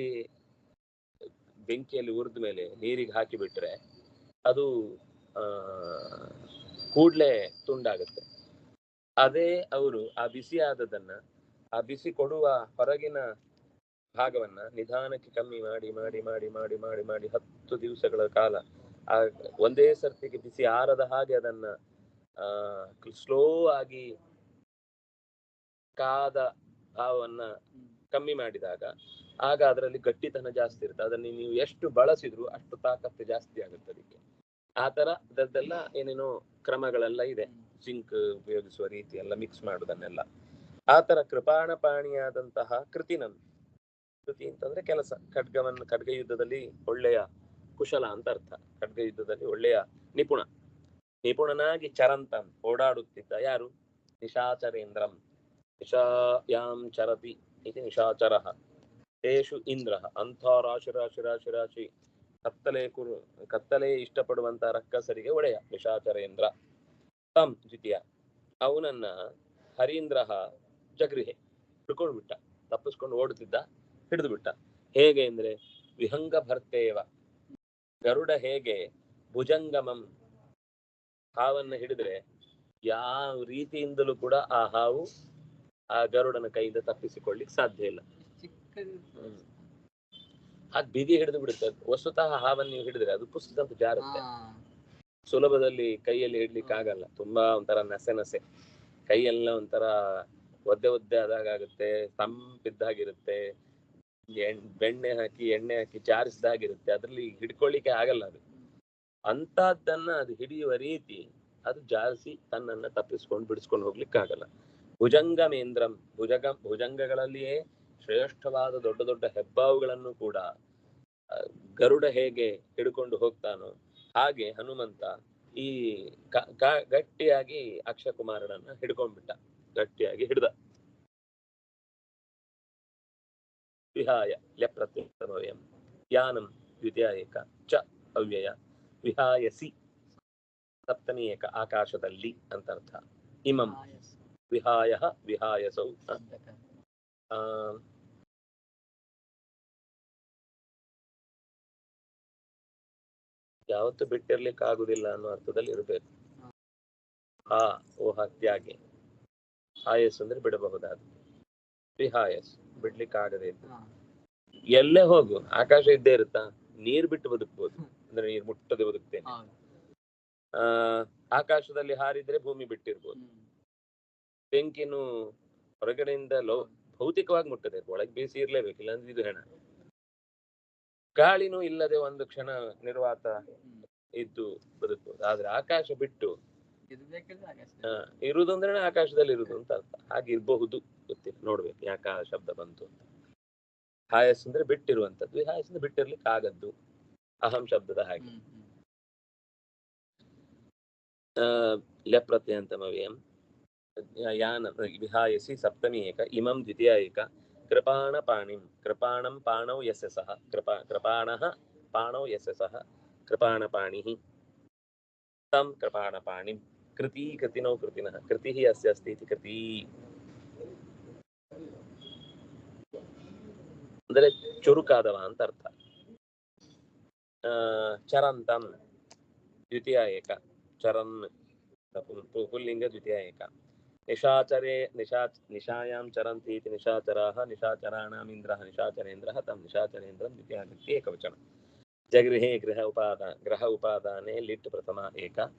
ಬೆಂಕಿಯಲ್ಲಿ ಉರಿದ ಮೇಲೆ ನೀರಿಗೆ ಹಾಕಿ ಬಿಟ್ರೆ ಅದು ಕೂಡ್ಲೆ ತುಂಡಾಗುತ್ತೆ. ಅದೇ ಅವರು ಆ ಬಿಸಿ ಆದದನ್ನ, ಆ ಬಿಸಿ ಕೊಡುವ ಹೊರಗಿನ ಭಾಗವನ್ನ ನಿಧಾನಕ್ಕೆ ಕಮ್ಮಿ ಮಾಡಿ ಮಾಡಿ ಮಾಡಿ ಮಾಡಿ ಮಾಡಿ ಮಾಡಿ ಹತ್ತು ದಿವಸಗಳ ಕಾಲ, ಆ ಒಂದೇ ಸರ್ತಿಗೆ ಬಿಸಿ ಆರದ ಹಾಗೆ ಅದನ್ನ, ಆ ಸ್ಲೋ ಆಗಿ ಕಾದ ಭಾವವನ್ನ ಕಮ್ಮಿ ಮಾಡಿದಾಗ, ಆಗ ಅದರಲ್ಲಿ ಗಟ್ಟಿತನ ಜಾಸ್ತಿ ಇರುತ್ತೆ. ಅದನ್ನ ನೀವು ಎಷ್ಟು ಬಳಸಿದ್ರು ಅಷ್ಟು ತಾಕತ್ತು ಜಾಸ್ತಿ ಆಗುತ್ತೆ ಅದಕ್ಕೆ. ಆ ತರ ಅದರದ್ದೆಲ್ಲ ಏನೇನೋ ಕ್ರಮಗಳೆಲ್ಲ ಇದೆ. ಜಿಂಕ್ ಉಪಯೋಗಿಸುವ ರೀತಿ ಎಲ್ಲ ಮಿಕ್ಸ್ ಮಾಡುದನ್ನೆಲ್ಲ. ಆ ತರ ಕೃಪಾಣಪಾಣಿಯಾದಂತಹ ನನ್ ಕೃತಿ ಅಂತಂದ್ರೆ ಕೆಲಸ. ಖಡ್ಗವನ್ನು ಖಡ್ಗ ಯುದ್ಧದಲ್ಲಿ ಒಳ್ಳೆಯ ಕುಶಲ ಅಂತ ಅರ್ಥ. ಖಡ್ಗ ಯುದ್ಧದಲ್ಲಿ ಒಳ್ಳೆಯ ನಿಪುಣ. ನಿಪುಣನಾಗಿ ಚರಂತನ್ ಓಡಾಡುತ್ತಿದ್ದ ಯಾರು? ನಿಶಾಚರೇಂದ್ರಂ. ನಿಶಾಯಾಂ ಚರತಿ ಇದು ನಿಶಾಚರ. ತೇಷು ಇಂದ್ರ. ಅಂಥ ರಾಶಿ ರಾಶಿ ರಾಶಿ ರಾಶಿ ಕತ್ತಲೆ ಕುರು ಕತ್ತಲೆ ಇಷ್ಟಪಡುವಂತ ರಕ್ಕಸರಿಗೆ ಒಡೆಯ ನಿಶಾಚರೇಂದ್ರ ತಂ ದ್ವಿತೀಯ. ಅವನನ್ನ ಹರೀಂದ್ರ ಜಗ್ರಿಹೆ ಹಿಡ್ಕೊಂಡು ಬಿಟ್ಟ ತಪ್ಪಿಸ್ಕೊಂಡು ಓಡುತ್ತಿದ್ದ ಹಿಡಿದು ಬಿಟ್ಟ ಹೇಗೆ ಅಂದ್ರೆ ವಿಹಂಗ ಭರ್ತೇವ ಗರುಡ ಹೇಗೆ ಭುಜಂಗಮಂ ಹಾವನ್ನ ಹಿಡಿದ್ರೆ ಯಾವ ರೀತಿಯಿಂದಲೂ ಕೂಡ ಆ ಹಾವು ಆ ಗರುಡನ ಕೈಯಿಂದ ತಪ್ಪಿಸಿಕೊಳ್ಳಿಕ್ ಸಾಧ್ಯ ಇಲ್ಲ. ಚಿಕ್ಕದು ಬೀದಿ ಬಿಗಿ ಹಿಡಿದು ಬಿಡುತ್ತೆ. ವಸ್ತುತಃ ಹಾವನ್ನು ನೀವು ಹಿಡಿದ್ರೆ ಅದು ಪುಸ್ತಕ ಜಾರುತ್ತೆ. ಸುಲಭದಲ್ಲಿ ಕೈಯಲ್ಲಿ ಹಿಡ್ಲಿಕ್ಕೆ ಆಗಲ್ಲ. ತುಂಬಾ ಒಂಥರ ನಸೆ ನಸೆ. ಕೈಯೆಲ್ಲ ಒಂಥರ ಒದ್ದೆ ಒದ್ದೆ ಆದಾಗುತ್ತೆ ತಂಪಿದ್ದಾಗಿರುತ್ತೆ ಎಣ್ ಬೆಣ್ಣೆ ಹಾಕಿ ಎಣ್ಣೆ ಹಾಕಿ ಜಾರಿಸಿದಾಗಿರುತ್ತೆ ಅದ್ರಲ್ಲಿ ಹಿಡ್ಕೊಳ್ಳಿಕ್ಕೆ ಆಗಲ್ಲ ಅದು. ಅಂತದ್ದನ್ನ ಅದು ಹಿಡಿಯುವ ರೀತಿ ಅದು ಜಾರಿಸಿ ತನ್ನನ್ನ ತಪ್ಪಿಸ್ಕೊಂಡು ಬಿಡಿಸ್ಕೊಂಡು ಹೋಗ್ಲಿಕ್ಕೆ ಆಗಲ್ಲ. ಭುಜಂಗಮೇಂದ್ರಂ ಭುಜಗ ಭುಜಂಗಗಳಲ್ಲಿಯೇ ಶ್ರೇಷ್ಠವಾದ ದೊಡ್ಡ ದೊಡ್ಡ ಹೆಬ್ಬಾವುಗಳನ್ನು ಕೂಡ ಗರುಡ ಹೇಗೆ ಹಿಡ್ಕೊಂಡು ಹೋಗ್ತಾನೋ ಹಾಗೆ ಹನುಮಂತ ಈ ಗಟ್ಟಿಯಾಗಿ ಅಕ್ಷಯ ಅಕ್ಷಕುಮಾರನನ್ನ ಹಿಡ್ಕೊಂಡ್ಬಿಟ್ಟ ಗಟ್ಟಿಯಾಗಿ ಹಿಡ್ದ. ವಿಹಾಯ ಲೆಪ್ರತ್ಯಂ ಯಾನಂ ದ್ವಿತೀಯ ಏಕ ಚ ಅವ್ಯಯ ವಿಹಾಯಸಿ ಸಪ್ತನೀಯಕ ಏಕ ಆಕಾಶದಲ್ಲಿ ಅಂತ ಅರ್ಥ ಇಮಂ ವಿಹಾಯ ವಿಹಾಯಸೌ. ಆ, ಯಾವತ್ತು ಬಿಟ್ಟಿರ್ಲಿಕ್ಕೆ ಆಗುದಿಲ್ಲ ಅನ್ನೋ ಅರ್ಥದಲ್ಲಿ ಇರಬೇಕು. ಆ ಓ ತ್ಯಾಗಿ. ಆಯಸ್ ಅಂದ್ರೆ ಬಿಡಬಹುದಾದ. ವಿಹಾಯಸ್ ಬಿಡ್ಲಿಕ್ಕೆ ಆಗದೆ ಎಲ್ಲೇ ಹೋಗು ಆಕಾಶ ಇದ್ದೇ ಇರುತ್ತಾ? ನೀರ್ ಬಿಟ್ಟು ಬದುಕ್ಬೋದು. ಅಂದ್ರೆ ನೀರ್ ಮುಟ್ಟದೆ ಬದುಕ್ತೇನೆ. ಆ ಆಕಾಶದಲ್ಲಿ ಹಾರಿದ್ರೆ ಭೂಮಿ ಬಿಟ್ಟಿರ್ಬೋದು. ಬೆಂಕಿನೂ ಬೆಂಕಿನು ಹೊರಗಡೆಯಿಂದ ಲೋ ಭೌತಿಕವಾಗಿ ಮುಟ್ಟದೆ ಒಳಗೆ ಬೇಸಿ ಇರ್ಲೇಬೇಕು ಇಲ್ಲಾಂದ್ರೆ ಇದು ಹೆಣ. ಗಾಳಿನೂ ಇಲ್ಲದೆ ಒಂದು ಕ್ಷಣ ನಿರ್ವಾತ ಇದ್ದು ಬದುಕಬಹುದು ಆದ್ರೆ ಆಕಾಶ ಬಿಟ್ಟು ಇರುದು ಅಂದ್ರೆ ಆಕಾಶದಲ್ಲಿ ಇರುವುದು ಅಂತ ಅರ್ಥ. ಹಾಗೆ ಇರಬಹುದು ಗೊತ್ತಿಲ್ಲ ನೋಡ್ಬೇಕು ಯಾಕೆ ಆ ಶಬ್ದ ಬಂತು ಅಂತ. ಹಾಯಸ್ ಅಂದ್ರೆ ಬಿಟ್ಟಿರುವಂತದ್ದು ಹಾಯಸ್ ಅಂದ್ರೆ ಬಿಟ್ಟಿರ್ಲಿಕ್ಕೆ ಆಗದ್ದು. ಅಹಂ ಶಬ್ದದ ಹಾಗೆ. ಲೆಪ್ರತ್ಯಂತಮವ್ಯಂ ಯಾನ ವಿಹಾಯಸಿ ಸಪ್ತಮಿ ಏಕ ಇಮಂ ದ್ವಿತೀಯ ಏಕ ಕೃಪಾಣ ಪಾಣಿಂ ಕೃಪಾಣಂ ಪಾಣೌ ಯಸ್ಯ ಸಹ ಕೃಪಾ ಕೃಪಾಣಃ ಪಾಣೌ ಯಸ್ಯ ಸಹ ಕೃಪಾಣಪಾಣಿಃ तं ಕೃಪಾಣಪಾಣಿಂ ಕೃತಿ ಕೃತಿನೋ ಕೃತಿನಃ ಕೃತಿಃ ಅಸ್ಯ ಅಸ್ತಿ ಇತಿ ಕೃತಿ ಅಂದ್ರೆ ಚುರುಕಾದವ ಅಂತ ಅರ್ಥ ಆ, ಚರಂತಂ ದ್ವಿತೀಯ ಏಕ ಚರನ್ ಪುಲ್- ಪು- ಪುಲ್ಲಿಂಗ ದ್ವಿತೀಯ ಏಕ निशाचरे निशा निशायां चरन्ति इति निशाचराः निशाचराणाम् इन्द्रः निशाचरेन्द्रः, तं निशाचरेन्द्रम् इति एकवचनं। जगृहे गृह उपादा, ग्रह उपादाने लिट् प्रथमा एका,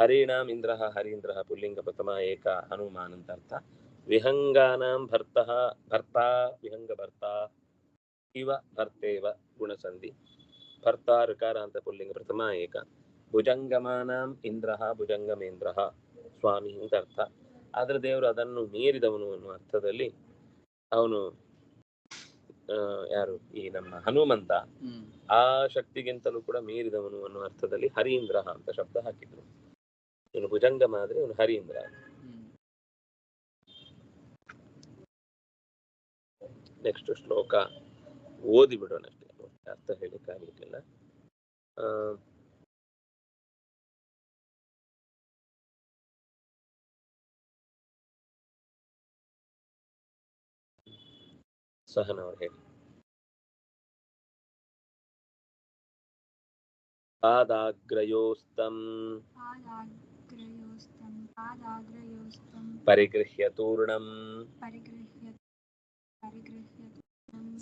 हरीणाम् इन्द्रः, हरीन्द्रः पुल्लिङ्गप्रथमा एक, हनुमानन्तर्थ। विहङ्गानां भर्तः, भर्ता, विहङ्गभर्ता, इव भर्तेव गुणसन्धि। भर्ता ऋकारान्तपुल्लिङ्गप्रथमा एका। भुजङ्गमानाम् इन्द्रः, भुजङ्गमेन्द्रः स्वामी ಆದ್ರೆ ದೇವರು ಅದನ್ನು ಮೀರಿದವನು ಅನ್ನುವ ಅರ್ಥದಲ್ಲಿ ಅವನು ಯಾರು? ಈ ನಮ್ಮ ಹನುಮಂತ ಆ ಶಕ್ತಿಗಿಂತಲೂ ಕೂಡ ಮೀರಿದವನು ಅನ್ನುವ ಅರ್ಥದಲ್ಲಿ ಹರೀಂದ್ರ ಅಂತ ಶಬ್ದ ಹಾಕಿದ್ರು. ಇವನು ಭುಜಂಗ ಆದ್ರೆ ಇವನು ಹರೀಂದ್ರ. ನೆಕ್ಸ್ಟ್ ಶ್ಲೋಕ ಓದಿ ಬಿಡೋಣ ಅಷ್ಟೇ. ಅರ್ಥ ಹೇಳಿಕ್ಕಾಗಲಿಕ್ಕಿಲ್ಲ ಆ Sahan और here. पादाग्रयोस्तं परिगृह्य तूर्णं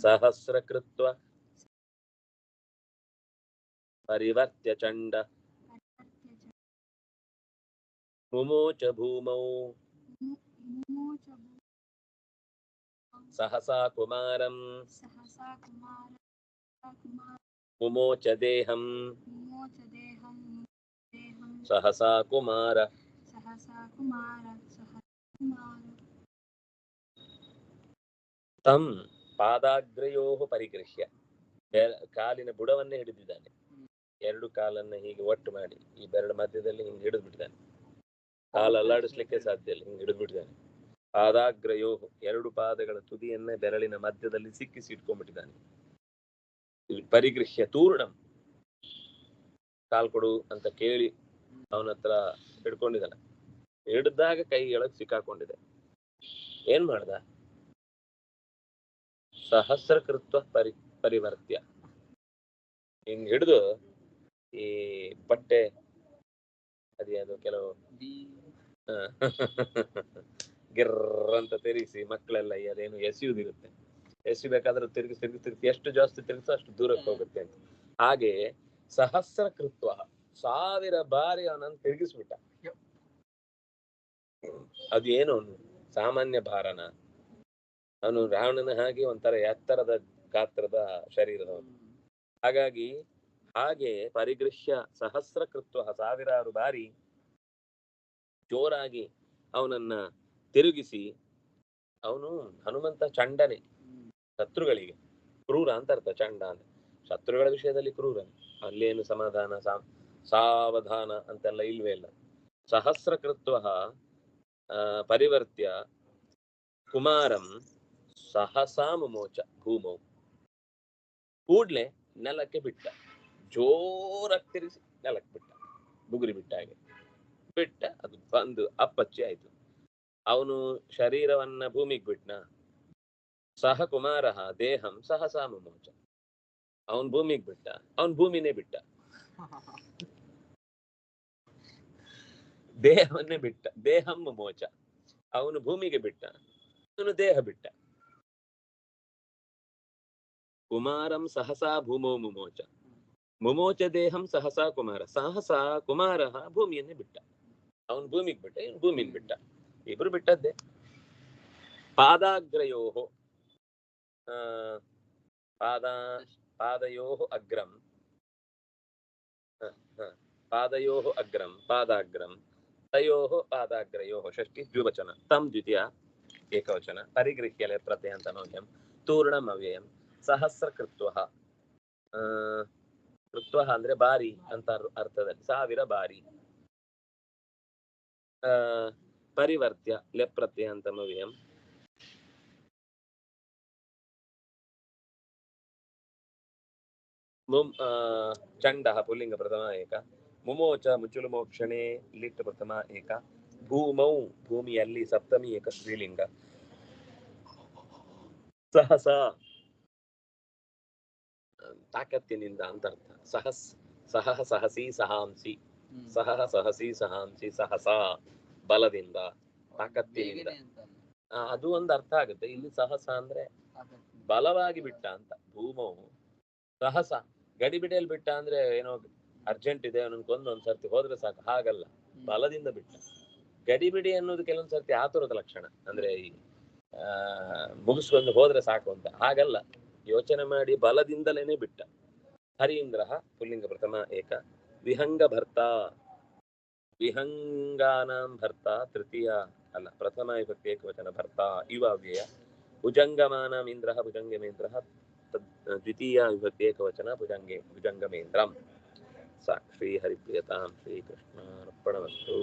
सहस्रकृत्व। परिवर्त्य चण्ड मुमोच भूमौ। सहसा कुमार कुमार ಮುಮೋಚ ದೇಹಂ मुमोच देहं देहं ಸಹಸಾ ಕುಮಾರ सहसा कुमार सह कुमार ತಂ ಪಾದಾಗ್ರಯೋ ಪರಿಗೃಹ್ಯ ಬೆ- ಕಾಲಿನ ಬುಡವನ್ನೇ ಹಿಡಿದಿದ್ದಾನೆ ಎರಡು ಕಾಲನ್ನ ಹೀಗೆ ಒಟ್ಟು ಮಾಡಿ ಈ ಬೆರಳು ಮಧ್ಯದಲ್ಲಿ ಹಿಂಗೆ ಹಿಡಿದು ಬಿಟ್ಟಿದ್ದಾನೆ ಕಾಲು ಅಲ್ಲಾಡಿಸ್ಲಿಕ್ಕೆ ಸಾಧ್ಯ ಇಲ್ಲ ಹಿಂಗೆ ಹಿಡಿದು ಬಿಟ್ಟಿದ್ದಾನೆ ಪಾದಾಗ್ರಯೋ ಎರಡು ಪಾದಗಳ ತುದಿಯನ್ನೇ ಬೆರಳಿನ ಮಧ್ಯದಲ್ಲಿ ಸಿಕ್ಕಿಸಿ ಇಟ್ಕೊಂಡ್ಬಿಟ್ಟಿದ್ದಾನೆ. ಇಲ್ಲಿ ಪರಿಗೃಹ್ಯ ತೂರ್ಣಂ. ಕಾಲ್ ಕೊಡು ಅಂತ ಕೇಳಿ ಅವನ ಹತ್ರ ಹಿಡ್ಕೊಂಡಿದ್ದಾನೆ. ಹಿಡ್ದಾಗ ಕೈ ಎಳಗ್ ಸಿಕ್ಕಾಕೊಂಡಿದೆ. ಏನ್ ಮಾಡ್ದ? ಸಹಸ್ರಕೃತ್ವ ಪರಿ ಪರಿವರ್ತ್ಯ. ಹಿಂಗ್ ಹಿಡಿದು ಈ ಬಟ್ಟೆ ಅದು ಕೆಲವು ಗಿರ್ರ್ ಅಂತ ತಿರುಗಿಸಿ ಮಕ್ಕಳೆಲ್ಲ ಅದೇನು ಎಸೆಯುವುದಿರುತ್ತೆ ಎಸಿಬೇಕಾದ್ರೆ ತಿರುಗಿ ತಿರುಗಿ ತಿರುಗಿ ಎಷ್ಟು ಜಾಸ್ತಿ ತಿರುಗಿಸೋ ಅಷ್ಟು ದೂರಕ್ಕೆ ಹೋಗುತ್ತೆ ಅಂತ. ಹಾಗೆ ಸಹಸ್ರ ಕೃತ್ವ, ಸಾವಿರ ಬಾರಿ ಅವನನ್ನು ತಿರುಗಿಸ್ಬಿಟ್ಟ. ಅದು ಏನು ಅವನು? ಸಾಮಾನ್ಯ ಭಾರನ. ಅವನು ರಾವಣನ ಹಾಗೆ ಒಂಥರ ಎತ್ತರದ ಗಾತ್ರದ ಶರೀರದವನು. ಹಾಗಾಗಿ ಹಾಗೆ ಪರಿಗೃಹ್ಯ ಸಹಸ್ರ ಕೃತ್ವ ಸಾವಿರಾರು ಬಾರಿ ಜೋರಾಗಿ ಅವನನ್ನ ತಿರುಗಿಸಿ ಅವನು ಹನುಮಂತ ಚಂಡನೆ, ಶತ್ರುಗಳಿಗೆ. ಕ್ರೂರ ಅಂತ ಅರ್ಥ, ಚಂಡ ಅಂದ್ರೆ. ಶತ್ರುಗಳ ವಿಷಯದಲ್ಲಿ ಕ್ರೂರ. ಅಲ್ಲೇನು ಸಮಾಧಾನ ಸಾವಧಾನ ಅಂತೆಲ್ಲ ಇಲ್ವೇ ಇಲ್ಲ. ಸಹಸ್ರ ಕೃತ್ವ ಪರಿವರ್ತ್ಯ, ಕುಮಾರಂ ಸಹಸಾಮೋಚ ಭೂಮೌ. ಕೂಡ್ಲೆ ನೆಲಕ್ಕೆ ಬಿಟ್ಟ. ಜೋರಾಗಿ ತಿರಿಸಿ ನೆಲಕ್ಕೆ ಬಿಟ್ಟ. ಬುಗುರಿ ಬಿಟ್ಟ ಹಾಗೆ. ಬಿಟ್ಟ, ಅದು ಬಂದು ಅಪ್ಪಚ್ಚಿ ಆಯ್ತು. ಅವನು ಶರೀರವನ್ನ ಭೂಮಿಗೆ ಬಿಟ್ನ. ಸಹ ಕುಮಾರ ದೇಹಂ, ಸಹ ಮುಮೋಚ ಅವನ್ ಭೂಮಿಗೆ ಬಿಟ್ಟ. ಅವನ್ ಭೂಮಿನೇ ಬಿಟ್ಟ. ದೇಹವನ್ನೇ ಬಿಟ್ಟ. ದೇಹಂ ಮೋಚ. ಅವನು ಭೂಮಿಗೆ ಬಿಟ್ಟ. ಅವನು ದೇಹ ಬಿಟ್ಟ. ಕುಮಾರಂ ಸಹಸಾ ಭೂಮೋ ಮುಮೋಚ. ಮುಮೋಚ ದೇಹಂ ಸಹಸಾ ಕುಮಾರ. ಸಹಸಾ ಕುಮಾರ ಭೂಮಿಯನ್ನೇ ಬಿಟ್ಟ. ಅವನ್ ಭೂಮಿಗೆ ಬಿಟ್ಟ, ಇವನು ಭೂಮಿನ ಬಿಟ್ಟ. ಇಬ್ರು ಬಿಟ್ಟದ್ದೇ. ಪಾದಾಗ್ರಯೋ ಆ, ಪಾದ ಪಾದಯೋ ಅಗ್ರಂ. ಪಾದಯೋ ಅಗ್ರಂ, ಪಾದಾಗ್ರಂ. ತಯೋ ಪಾದಾಗ್ರಯೋ ಷಷ್ಟಿ ದ್ವಿವಚನ. ತಂ ದ್ವಿತೀಯ ಏಕವಚನ. ಪರಿಗೃಹ್ಯಲೆ ಪ್ರತ್ಯಂತ ನವ್ಯಂ ತೂರ್ಣಂ ಅವ್ಯಯಂ ಸಹಸ್ರ ಕೃತ್ವ ಕೃತ್ವ ಅಂದ್ರೆ ಬಾರಿ ಅಂತ ಅರ್- ಅರ್ಥದಲ್ಲಿ. ಸಾವಿರ ಬಾರಿ. ಆ ಪರಿವರ್ತ್ಯ ಲೆಪ್ರತ್ಯ ಪ್ರತ್ಯಂತ ಅವ್ಯಯಂ ಚಂಡ ಪುಲ್ಲಿಂಗ ಪ್ರಥಮ ಏಕ. ಮುಮೋಚ ಮುಚುಲುಮೋಕ್ಷಣೆ ಲಿಟ್ ಪ್ರಥಮ ಏಕ. ಭೂಮೌ ಭೂಮಿಯಲ್ಲಿ ಸಪ್ತಮಿ ಏಕ ಸ್ತ್ರೀಲಿಂಗ. ಸಹಸ. ತಾಕತ್ತಿನಿಂದ ಅಂತ ಅರ್ಥ. ಸಹಸ್ ಸಹ ಸಹಸಿ ಸಹಾಂಸಿ. ಸಹ ಸಹಸಿ ಸಹಾಂಸಿ ಸಹಸ. ಬಲದಿಂದ ತಾಕತ್ತಿನಿಂದ. ಅದು ಒಂದು ಅರ್ಥ ಆಗುತ್ತೆ. ಇಲ್ಲಿ ಸಹಸ ಅಂದ್ರೆ ಬಲವಾಗಿ ಬಿಟ್ಟ ಅಂತ. ಭೂಮವು ಸಹಸ. ಗಡಿಬಿಡಿಯಲ್ಲಿ ಬಿಟ್ಟ ಅಂದ್ರೆ ಏನೋ ಅರ್ಜೆಂಟ್ ಇದೆ ಅವನನ್ನ ಕೊಂದು ಒಂದ್ ಸರ್ತಿ ಹೋದ್ರೆ ಸಾಕು. ಹಾಗಲ್ಲ. ಬಲದಿಂದ ಬಿಟ್ಟ. ಗಡಿಬಿಡಿ ಅನ್ನೋದು ಕೆಲವೊಂದ್ ಸರ್ತಿ ಆತುರದ ಲಕ್ಷಣ. ಅಂದ್ರೆ ಈ ಆ ಮುಗಿಸ್ಕೊಂಡು ಹೋದ್ರೆ ಸಾಕು ಅಂತ. ಹಾಗಲ್ಲ. ಯೋಚನೆ ಮಾಡಿ ಬಲದಿಂದಲೇನೆ ಬಿಟ್ಟ. ಹರೀಂದ್ರ ಪುಲ್ಲಿಂಗ ಪ್ರಥಮ ಏಕ ವಿಹಂಗ ಭರ್ತ ವಿಹಂಗಾನಾಂ ಭರ್ತ ತೃತೀಯ ಅಲ್ಲ ಪ್ರಥಮ ವಿಭಕ್ತಿ ಏಕವಚನ ಭರ್ತ ಇವ ಅವ್ಯಯ ಭುಜಂಗಮಾನಾಂ ಇಂದ್ರ ಭುಜಂಗಮೇಂದ್ರ ತದ್ ದ್ವಿತೀಯ ವಿಭಕ್ತಿ ಏಕವಚನ ಭುಜಂಗೆ ಭುಜಂಗಮೇಂದ್ರಂ ಸಾಕ್ಷಿ ಹರಿಪ್ರಿಯತಾಂ ಶ್ರೀಕೃಷ್ಣಾರ್ಪಣವಸ್ತು